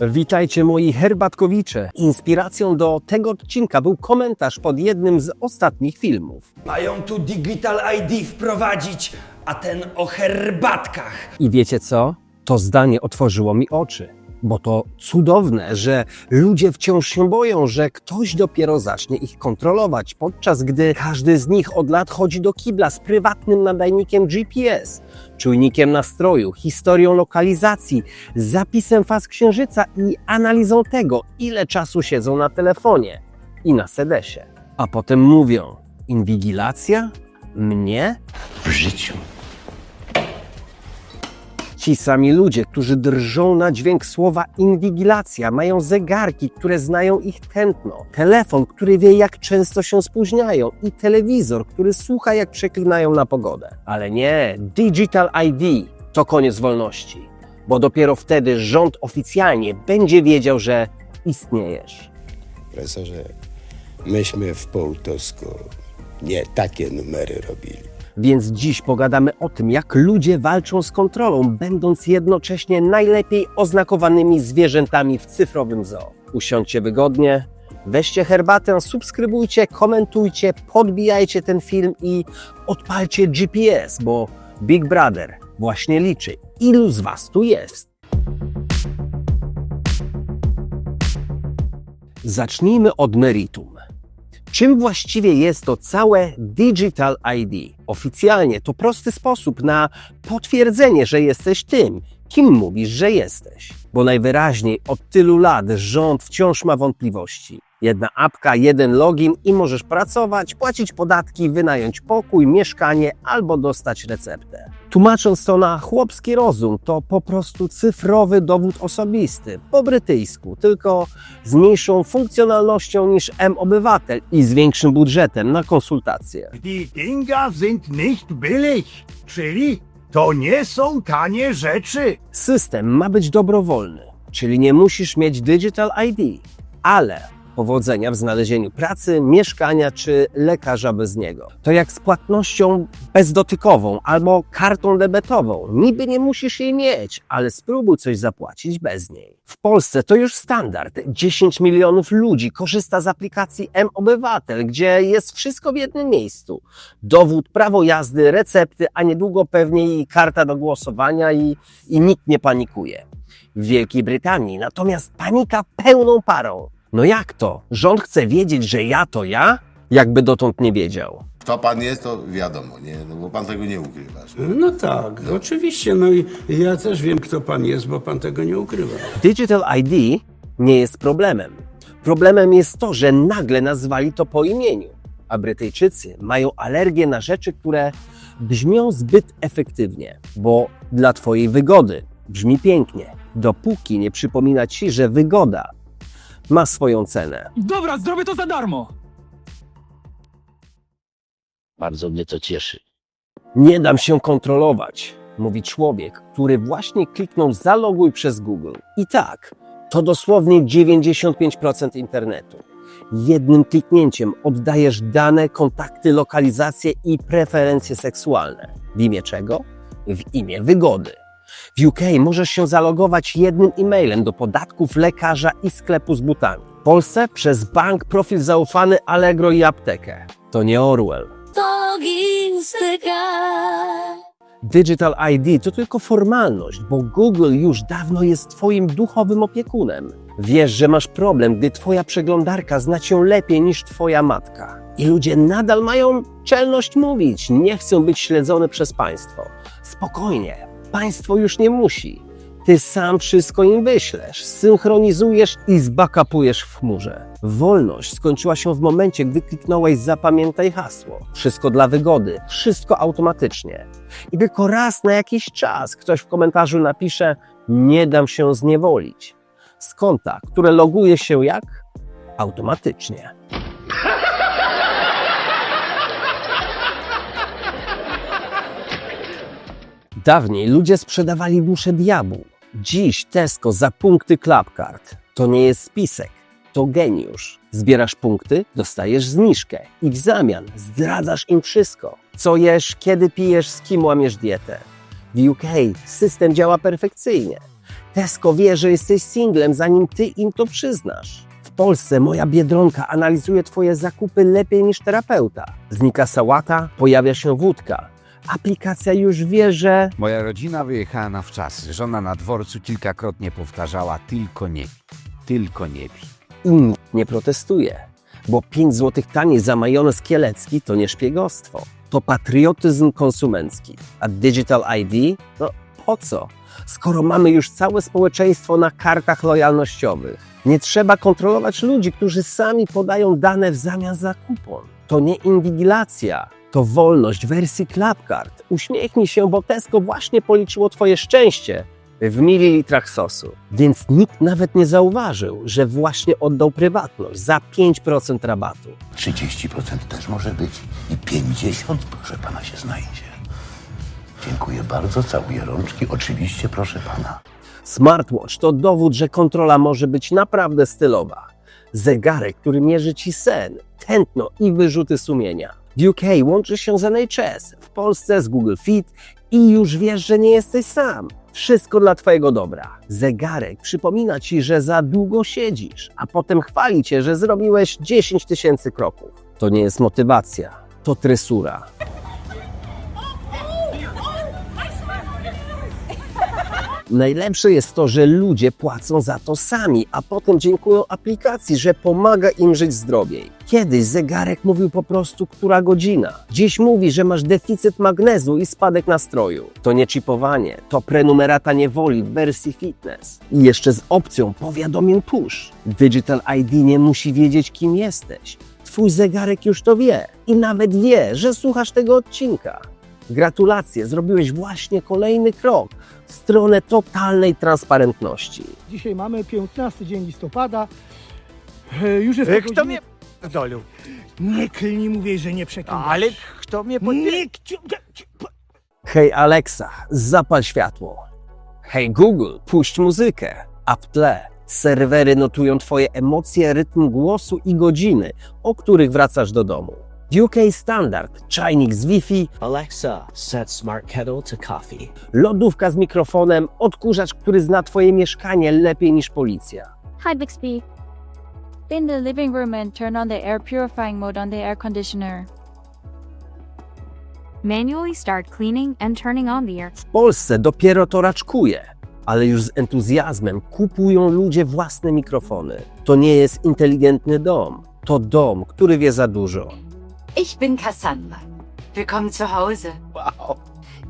Witajcie moi herbatkowicze. Inspiracją do tego odcinka był komentarz pod jednym z ostatnich filmów. Mają tu Digital ID wprowadzić, a ten o herbatkach. I wiecie co? To zdanie otworzyło mi oczy. Bo to cudowne, że ludzie wciąż się boją, że ktoś dopiero zacznie ich kontrolować, podczas gdy każdy z nich od lat chodzi do kibla z prywatnym nadajnikiem GPS, czujnikiem nastroju, historią lokalizacji, zapisem faz księżyca i analizą tego, ile czasu siedzą na telefonie i na sedesie. A potem mówią: Inwigilacja? Mnie? w życiu. Ci sami ludzie, którzy drżą na dźwięk słowa inwigilacja, mają zegarki, które znają ich tętno, telefon, który wie, jak często się spóźniają, i telewizor, który słucha, jak przeklinają na pogodę. Ale nie, Digital ID to koniec wolności, bo dopiero wtedy rząd oficjalnie będzie wiedział, że istniejesz. Profesorze, myśmy w Połtosku nie takie numery robili. Więc dziś pogadamy o tym, jak ludzie walczą z kontrolą, będąc jednocześnie najlepiej oznakowanymi zwierzętami w cyfrowym zoo. Usiądźcie wygodnie, weźcie herbatę, subskrybujcie, komentujcie, podbijajcie ten film i odpalcie GPS, bo Big Brother właśnie liczy, ilu z Was tu jest. Zacznijmy od meritum. Czym właściwie jest to całe Digital ID? Oficjalnie to prosty sposób na potwierdzenie, że jesteś tym, kim mówisz, że jesteś. Bo najwyraźniej od tylu lat rząd wciąż ma wątpliwości. Jedna apka, jeden login i możesz pracować, płacić podatki, wynająć pokój, mieszkanie albo dostać receptę. Tłumacząc to na chłopski rozum, to po prostu cyfrowy dowód osobisty, po brytyjsku, tylko z mniejszą funkcjonalnością niż M-Obywatel i z większym budżetem na konsultacje. Die Dinger sind nicht billig, czyli to nie są tanie rzeczy. System ma być dobrowolny, czyli nie musisz mieć Digital ID, ale powodzenia w znalezieniu pracy, mieszkania czy lekarza bez niego. To jak z płatnością bezdotykową albo kartą debetową. Niby nie musisz jej mieć, ale spróbuj coś zapłacić bez niej. W Polsce to już standard. 10 milionów ludzi korzysta z aplikacji M-Obywatel, gdzie jest wszystko w jednym miejscu. Dowód, prawo jazdy, recepty, a niedługo pewnie i karta do głosowania i, i nikt nie panikuje. W Wielkiej Brytanii natomiast panika pełną parą. No jak to? Rząd chce wiedzieć, że ja to ja? Jakby dotąd nie wiedział. Kto pan jest, to wiadomo, nie? No bo pan tego nie ukrywasz. No tak, oczywiście. No i ja też wiem, kto pan jest, bo pan tego nie ukrywa. Digital ID nie jest problemem. Problemem jest to, że nagle nazwali to po imieniu, a Brytyjczycy mają alergię na rzeczy, które brzmią zbyt efektywnie, bo dla Twojej wygody brzmi pięknie, dopóki nie przypomina Ci, że wygoda ma swoją cenę. Dobra, zrobię to za darmo. Bardzo mnie to cieszy. Nie dam się kontrolować, mówi człowiek, który właśnie kliknął zaloguj przez Google. I tak, to dosłownie 95% internetu. Jednym kliknięciem oddajesz dane, kontakty, lokalizacje i preferencje seksualne. W imię czego? W imię wygody. W UK możesz się zalogować jednym e-mailem do podatków, lekarza i sklepu z butami. W Polsce przez bank, profil zaufany, Allegro i aptekę. To nie Orwell. Digital ID to tylko formalność, bo Google już dawno jest Twoim duchowym opiekunem. Wiesz, że masz problem, gdy Twoja przeglądarka zna Cię lepiej niż Twoja matka. I ludzie nadal mają czelność mówić, nie chcą być śledzone przez państwo. Spokojnie, państwo już nie musi. Ty sam wszystko im wyślesz, synchronizujesz i zbakapujesz w chmurze. Wolność skończyła się w momencie, gdy kliknąłeś zapamiętaj hasło. Wszystko dla wygody, wszystko automatycznie. I tylko raz na jakiś czas ktoś w komentarzu napisze nie dam się zniewolić. Z konta, które loguje się jak? Automatycznie. Dawniej ludzie sprzedawali duszę diabłu. Dziś Tesco za punkty Clubcard. To nie jest spisek, to geniusz. Zbierasz punkty, dostajesz zniżkę i w zamian zdradzasz im wszystko. Co jesz, kiedy pijesz, z kim łamiesz dietę. W UK system działa perfekcyjnie. Tesco wie, że jesteś singlem, zanim ty im to przyznasz. W Polsce moja biedronka analizuje twoje zakupy lepiej niż terapeuta. Znika sałata, pojawia się wódka. Aplikacja już wie, że Moja rodzina wyjechała na wczasy. Żona na dworcu kilkakrotnie powtarzała tylko nie pij, tylko nie pij. i nikt nie protestuje. Bo 5 zł taniej za majonez kielecki to nie szpiegostwo. To patriotyzm konsumencki. A Digital ID? No po co? Skoro mamy już całe społeczeństwo na kartach lojalnościowych. Nie trzeba kontrolować ludzi, którzy sami podają dane w zamian za kupon. To nie inwigilacja, to wolność wersji Clubcard. Uśmiechnij się, bo Tesco właśnie policzyło Twoje szczęście w mililitrach sosu. Więc nikt nawet nie zauważył, że właśnie oddał prywatność za 5% rabatu. 30% też może być i 50% proszę pana się znajdzie. Dziękuję bardzo, całuję rączki. Oczywiście, proszę pana. Smartwatch to dowód, że kontrola może być naprawdę stylowa. Zegarek, który mierzy ci sen, tętno i wyrzuty sumienia. W UK łączy się z NHS, w Polsce z Google Fit i już wiesz, że nie jesteś sam. Wszystko dla Twojego dobra. Zegarek przypomina Ci, że za długo siedzisz, a potem chwali Cię, że zrobiłeś 10 tysięcy kroków. To nie jest motywacja, to tresura. Najlepsze jest to, że ludzie płacą za to sami, a potem dziękują aplikacji, że pomaga im żyć zdrowiej. Kiedyś zegarek mówił po prostu, która godzina. Dziś mówi, że masz deficyt magnezu i spadek nastroju. To nie chipowanie, to prenumerata niewoli w wersji fitness. I jeszcze z opcją powiadomień push. Digital ID nie musi wiedzieć, kim jesteś. Twój zegarek już to wie i nawet wie, że słuchasz tego odcinka. Gratulacje, zrobiłeś właśnie kolejny krok w stronę totalnej transparentności. Dzisiaj mamy 15 dzień listopada. E, Już jest E, po Kto godzinie- mnie dolił? Nie klnij, mówię, że nie przeklinasz. Ale kto mnie pod... Nie, Hej Alexa, zapal światło. Hej Google, puść muzykę. A w tle serwery notują Twoje emocje, rytm głosu i godziny, o których wracasz do domu. UK standard, czajnik z Wi-Fi, Alexa, set smart kettle to coffee. lodówka z mikrofonem, odkurzacz, który zna Twoje mieszkanie lepiej niż policja. Hi Bixby. In the living room and turn on the air purifying mode on the air conditioner. Manually start cleaning and turning on the air. W Polsce dopiero to raczkuje, ale już z entuzjazmem kupują ludzie własne mikrofony. To nie jest inteligentny dom, to dom, który wie za dużo. Ich bin Cassandra. Willkommen zu Hause.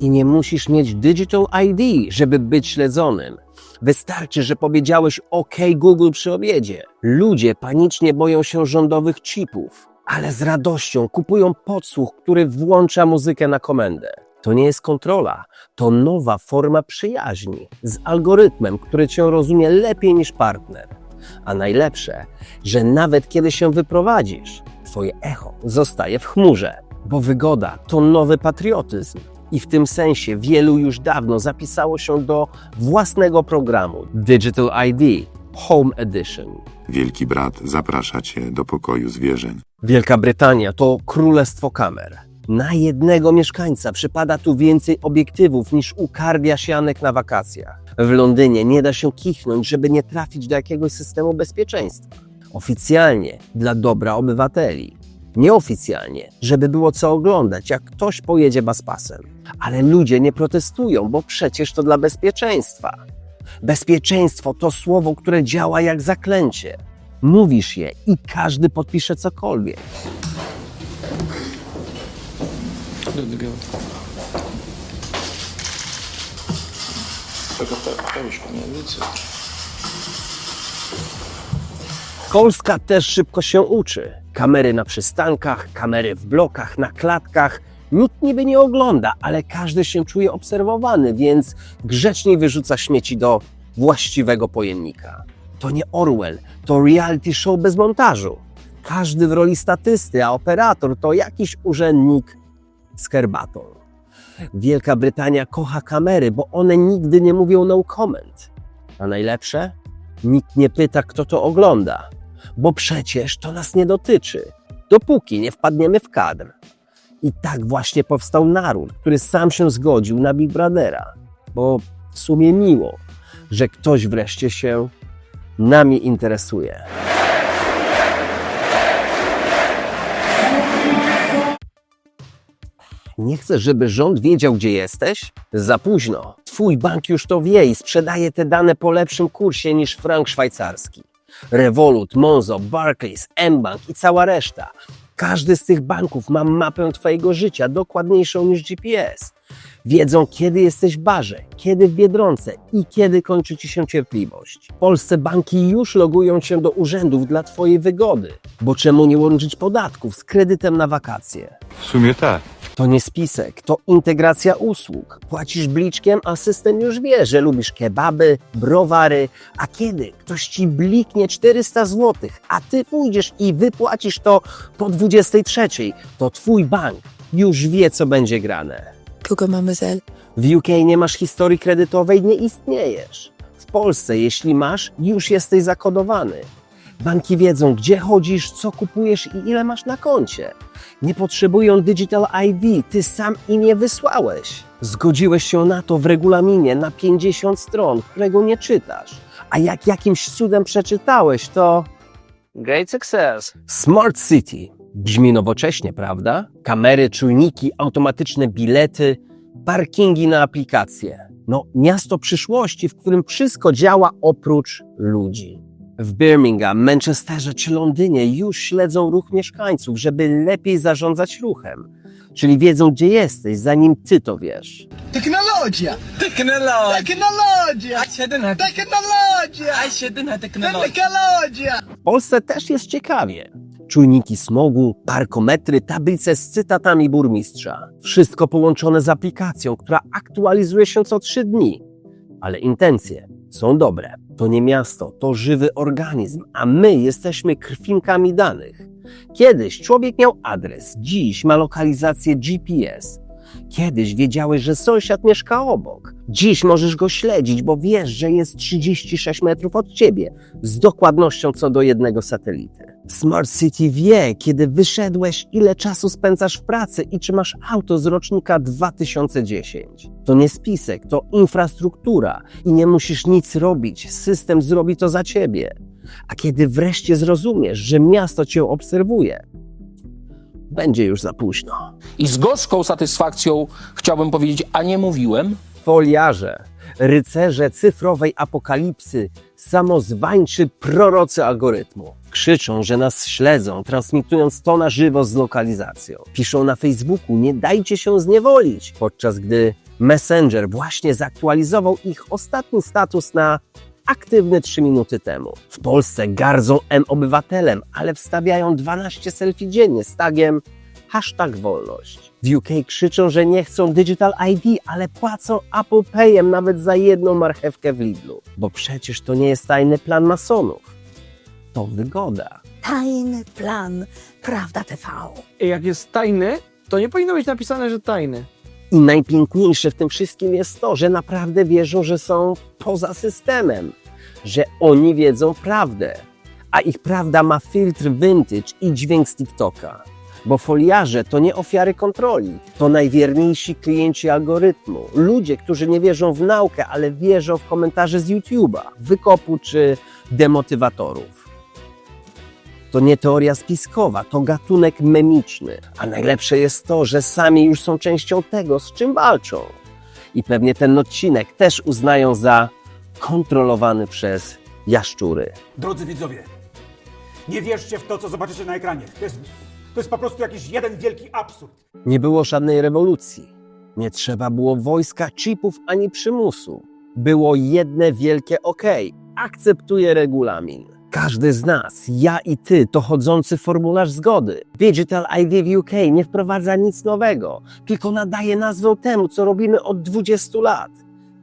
I nie musisz mieć Digital ID, żeby być śledzonym. Wystarczy, że powiedziałeś OK Google przy obiedzie. Ludzie panicznie boją się rządowych chipów, ale z radością kupują podsłuch, który włącza muzykę na komendę. To nie jest kontrola, to nowa forma przyjaźni z algorytmem, który cię rozumie lepiej niż partner. A najlepsze, że nawet kiedy się wyprowadzisz, twoje echo zostaje w chmurze, bo wygoda to nowy patriotyzm. I w tym sensie wielu już dawno zapisało się do własnego programu Digital ID Home Edition. Wielki brat zaprasza cię do pokoju zwierzeń. Wielka Brytania to królestwo kamer. Na jednego mieszkańca przypada tu więcej obiektywów niż u kardiasianek na wakacjach. W Londynie nie da się kichnąć, żeby nie trafić do jakiegoś systemu bezpieczeństwa. Oficjalnie dla dobra obywateli. Nieoficjalnie, żeby było co oglądać, jak ktoś pojedzie baspasem. Ale ludzie nie protestują, bo przecież to dla bezpieczeństwa. Bezpieczeństwo to słowo, które działa jak zaklęcie. Mówisz je i każdy podpisze cokolwiek. Polska też szybko się uczy. Kamery na przystankach, kamery w blokach, na klatkach. Nikt niby nie ogląda, ale każdy się czuje obserwowany, więc grzecznie wyrzuca śmieci do właściwego pojemnika. To nie Orwell, to reality show bez montażu. Każdy w roli statysty, a operator to jakiś urzędnik z herbatą. Wielka Brytania kocha kamery, bo one nigdy nie mówią no comment. A najlepsze? Nikt nie pyta, kto to ogląda, bo przecież to nas nie dotyczy, dopóki nie wpadniemy w kadr. I tak właśnie powstał naród, który sam się zgodził na Big Brothera, bo w sumie miło, że ktoś wreszcie się nami interesuje. Nie chcesz, żeby rząd wiedział, gdzie jesteś? Za późno. Twój bank już to wie i sprzedaje te dane po lepszym kursie niż frank szwajcarski. Revolut, Monzo, Barclays, mBank i cała reszta. Każdy z tych banków ma mapę Twojego życia dokładniejszą niż GPS. Wiedzą, kiedy jesteś w barze, kiedy w biedronce i kiedy kończy Ci się cierpliwość. W Polsce banki już logują się do urzędów dla Twojej wygody. Bo czemu nie łączyć podatków z kredytem na wakacje? W sumie tak. To nie spisek, to integracja usług. Płacisz bliczkiem, a system już wie, że lubisz kebaby, browary, a kiedy ktoś ci bliknie 400 zł, a ty pójdziesz i wypłacisz to po 23, to twój bank już wie, co będzie grane. Coucou, mademoiselle. W UK nie masz historii kredytowej, nie istniejesz. W Polsce, jeśli masz, już jesteś zakodowany. Banki wiedzą, gdzie chodzisz, co kupujesz i ile masz na koncie. Nie potrzebują Digital ID, ty sam im je wysłałeś. Zgodziłeś się na to w regulaminie na 50 stron, którego nie czytasz. A jak jakimś cudem przeczytałeś, to Great success. Smart City. Brzmi nowocześnie, prawda? Kamery, czujniki, automatyczne bilety, parkingi na aplikacje. No, miasto przyszłości, w którym wszystko działa oprócz ludzi. W Birmingham, Manchesterze czy Londynie już śledzą ruch mieszkańców, żeby lepiej zarządzać ruchem. Czyli wiedzą, gdzie jesteś, zanim ty to wiesz. Technologia! Technologia! Technologia! Technologia! Technologia! W Polsce też jest ciekawie. Czujniki smogu, parkometry, tablice z cytatami burmistrza. Wszystko połączone z aplikacją, która aktualizuje się co trzy dni. Ale intencje są dobre. To nie miasto, to żywy organizm, a my jesteśmy krwinkami danych. Kiedyś człowiek miał adres, dziś ma lokalizację GPS. Kiedyś wiedziałeś, że sąsiad mieszka obok. Dziś możesz go śledzić, bo wiesz, że jest 36 metrów od ciebie, z dokładnością co do jednego satelity. Smart City wie, kiedy wyszedłeś, ile czasu spędzasz w pracy i czy masz auto z rocznika 2010. To nie spisek, to infrastruktura i nie musisz nic robić, system zrobi to za ciebie. A kiedy wreszcie zrozumiesz, że miasto cię obserwuje, będzie już za późno. I z gorzką satysfakcją chciałbym powiedzieć, a nie mówiłem. Foliarze, rycerze cyfrowej apokalipsy, samozwańczy prorocy algorytmu. Krzyczą, że nas śledzą, transmitując to na żywo z lokalizacją. Piszą na Facebooku, nie dajcie się zniewolić, podczas gdy Messenger właśnie zaktualizował ich ostatni status na aktywny 3 minuty temu. W Polsce gardzą M-obywatelem, ale wstawiają 12 selfie dziennie z tagiem hashtag wolność. W UK krzyczą, że nie chcą Digital ID, ale płacą Apple Payem nawet za jedną marchewkę w Lidlu. Bo przecież to nie jest tajny plan masonów. To wygoda. Tajny plan Prawda TV. Jak jest tajny, to nie powinno być napisane, że tajny. I najpiękniejsze w tym wszystkim jest to, że naprawdę wierzą, że są poza systemem, że oni wiedzą prawdę, a ich prawda ma filtr vintage i dźwięk z TikToka. Bo foliarze to nie ofiary kontroli, to najwierniejsi klienci algorytmu. Ludzie, którzy nie wierzą w naukę, ale wierzą w komentarze z YouTube'a, wykopu czy demotywatorów. To nie teoria spiskowa, to gatunek memiczny. A najlepsze jest to, że sami już są częścią tego, z czym walczą. I pewnie ten odcinek też uznają za kontrolowany przez jaszczury. Drodzy widzowie, nie wierzcie w to, co zobaczycie na ekranie. To jest, to jest po prostu jakiś jeden wielki absurd. Nie było żadnej rewolucji. Nie trzeba było wojska, chipów ani przymusu. Było jedne wielkie OK. Akceptuję regulamin. Każdy z nas, ja i ty, to chodzący formularz zgody. Digital ID UK nie wprowadza nic nowego, tylko nadaje nazwę temu, co robimy od 20 lat.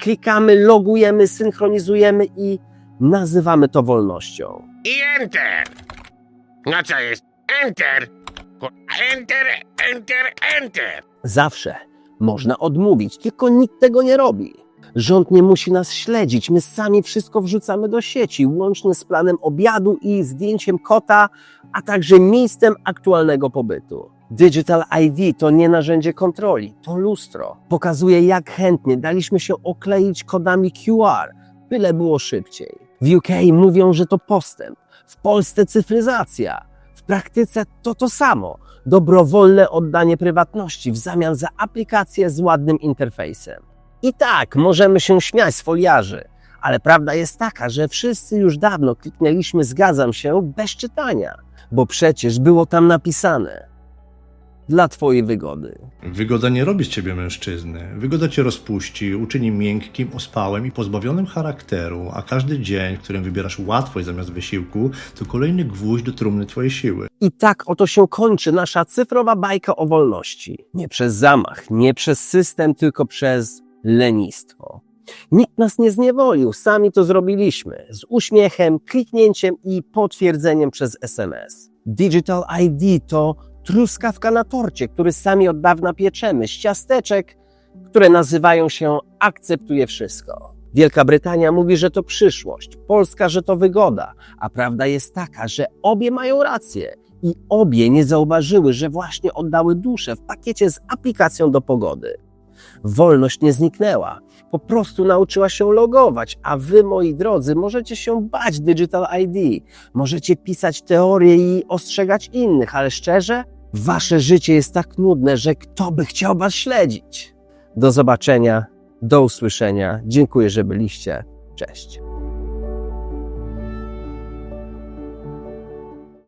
Klikamy, logujemy, synchronizujemy i nazywamy to wolnością. I enter. No co jest? Enter. Enter, enter, enter. Zawsze można odmówić, tylko nikt tego nie robi. Rząd nie musi nas śledzić, my sami wszystko wrzucamy do sieci, łącznie z planem obiadu i zdjęciem kota, a także miejscem aktualnego pobytu. Digital ID to nie narzędzie kontroli, to lustro. Pokazuje, jak chętnie daliśmy się okleić kodami QR, byle było szybciej. W UK mówią, że to postęp, w Polsce cyfryzacja. W praktyce to to samo. Dobrowolne oddanie prywatności w zamian za aplikację z ładnym interfejsem. I tak, możemy się śmiać z foliarzy, ale prawda jest taka, że wszyscy już dawno kliknęliśmy zgadzam się bez czytania, bo przecież było tam napisane dla Twojej wygody. Wygoda nie robi z ciebie mężczyzny. Wygoda cię rozpuści, uczyni miękkim, ospałym i pozbawionym charakteru, a każdy dzień, w którym wybierasz łatwość zamiast wysiłku, to kolejny gwóźdź do trumny twojej siły. I tak oto się kończy nasza cyfrowa bajka o wolności. Nie przez zamach, nie przez system, tylko przez lenistwo. Nikt nas nie zniewolił, sami to zrobiliśmy. Z uśmiechem, kliknięciem i potwierdzeniem przez SMS. Digital ID to truskawka na torcie, który sami od dawna pieczemy, z ciasteczek, które nazywają się Akceptuje Wszystko. Wielka Brytania mówi, że to przyszłość, Polska, że to wygoda, a prawda jest taka, że obie mają rację i obie nie zauważyły, że właśnie oddały duszę w pakiecie z aplikacją do pogody. Wolność nie zniknęła, po prostu nauczyła się logować, a wy, moi drodzy, możecie się bać Digital ID, możecie pisać teorie i ostrzegać innych, ale szczerze, wasze życie jest tak nudne, że kto by chciał was śledzić? Do zobaczenia, do usłyszenia, dziękuję, że byliście, cześć.